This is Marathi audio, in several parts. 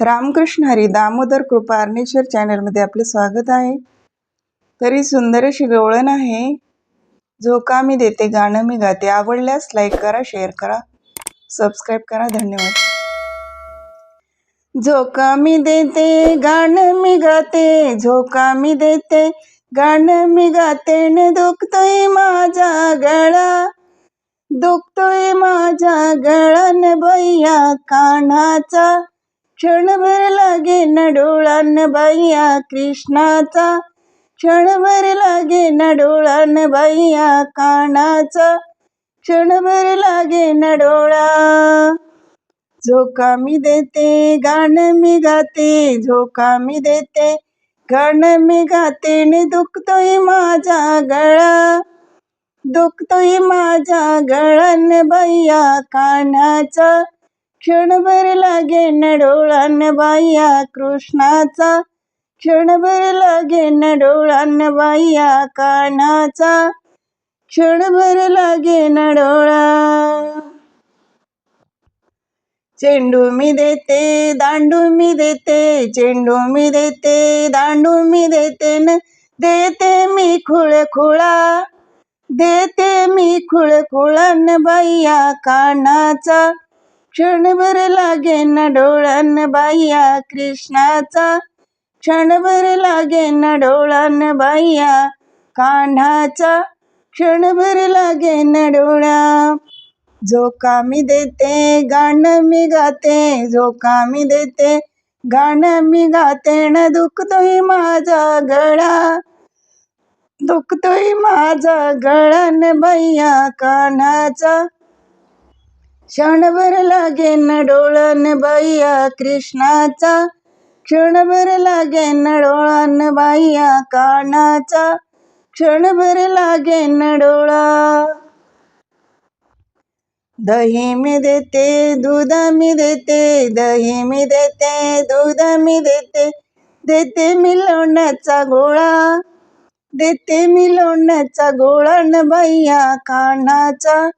रामकृष्ण हरी दामोदर कृपा अर्नेश्वर चॅनलमध्ये आपले स्वागत आहे. तरी सुंदर अशी गवळण आहे. झोका मी देते गाणं मी गाते. आवडल्यास लाईक करा शेअर करा. सबस्क्राईब करा. धन्यवाद. झोका मी देते गाणं मी गाते. झोका मी देते गाणं मी गाते. न दुखतोय माझा गळा. दुखतोय माझा गळण भैया कानाचा. क्षणभर लागे न डोळान बाईया कृष्णाचा. क्षणभर लागे न डोळान बाईया कानाचा. क्षणभर लागे नडोळा. डोळा झोका मी देते गाणं मी गाते झोका मी देते गाणं मी गाते ने दुखतोय माझा गळा. दुखतोय माझा गळन बाईया कानाचा. क्षणभर लागे न डोळान बाया कृष्णाचा. क्षणभर लागे न डोळान बाया कानाचा. क्षणभर लागे न डोळा चेंडू मी देते दांडू मी देते चेंडू मी देते दांडू मी देते न देते मी खुळ खुळा. देते मी खुळ खुळन बाया कानाचा. क्षणभर लागे ना डोळान बाह्या कृष्णाचा. क्षणभर लागे न डोळान बाह्या कान्हाचा. क्षणभर लागे न डोळा झोका देते गाणं मी गाते जो कामी देते गाणं मी गाते न दुखतोय माझा गळा. दुखतोय माझा गळन भैया कान्हाचा. क्षणभर लागे न डोळन बाईया कृष्णाचा. क्षणभर लागे न बाईया कानाचा. क्षणभर लागे नडोळा. डोळा दही मी देते दूध मी देते दही मी देते दूध मी देते. देते मी लोण्याचा गोळा देते मी लोण्याचा गोळा न बाईया कानाचा.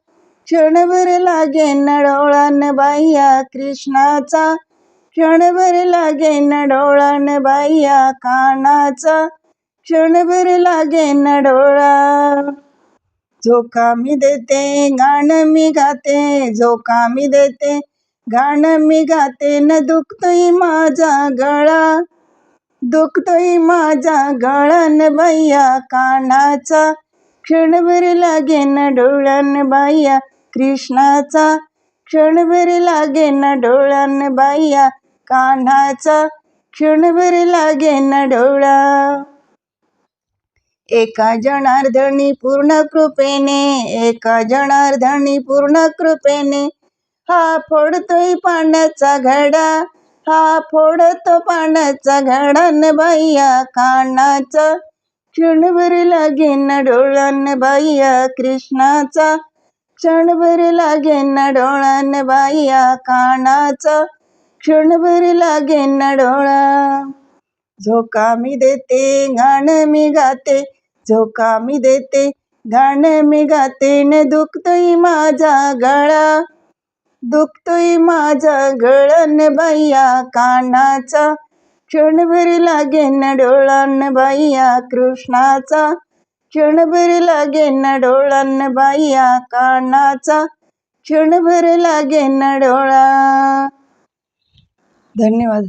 क्षणभर लागे नडोळान बाह्या कृष्णाचा. क्षणभर लागे न डोळान बाह्या कानाचा. क्षणभर लागे नडोळा जो कामी देते गाणं मी गाते जो कामी देते गाणं मी गाते न दुखतोय माझा गळा. दुखतोय माझा गळन बाह्या कानाचा. क्षणभर लागे न डोळ्यान बाह्या कृष्णाचा क्षणभर लागे ना डोळ्यान बाया कान्हाचा क्षणभर लागे ना डोळा. एका जनार्दनी पूर्ण कृपेने एका जनार्दनी पूर्ण कृपेने हा फोडतोय पाण्याचा घडा हा फोडतो पाण्याचा घडा न बाया कानाचा क्षणभर लागे ना डोळ्यान बाया कृष्णाचा क्षणभर लागे न बाईया कानाचा. क्षणभर लागे डोळा. झोका मी देते गाणं मी गाते. झोका मी देते गाणं मी गाते. न दुखतोय माझा गळा. दुखतोय माझा गळन बाईया कानाचा. क्षणभर लागे न बाईया बाया कृष्णाचा. क्षणभर लागे न डोळान बाह्या कानाचा. क्षणभर लागे न डोळा. धन्यवाद.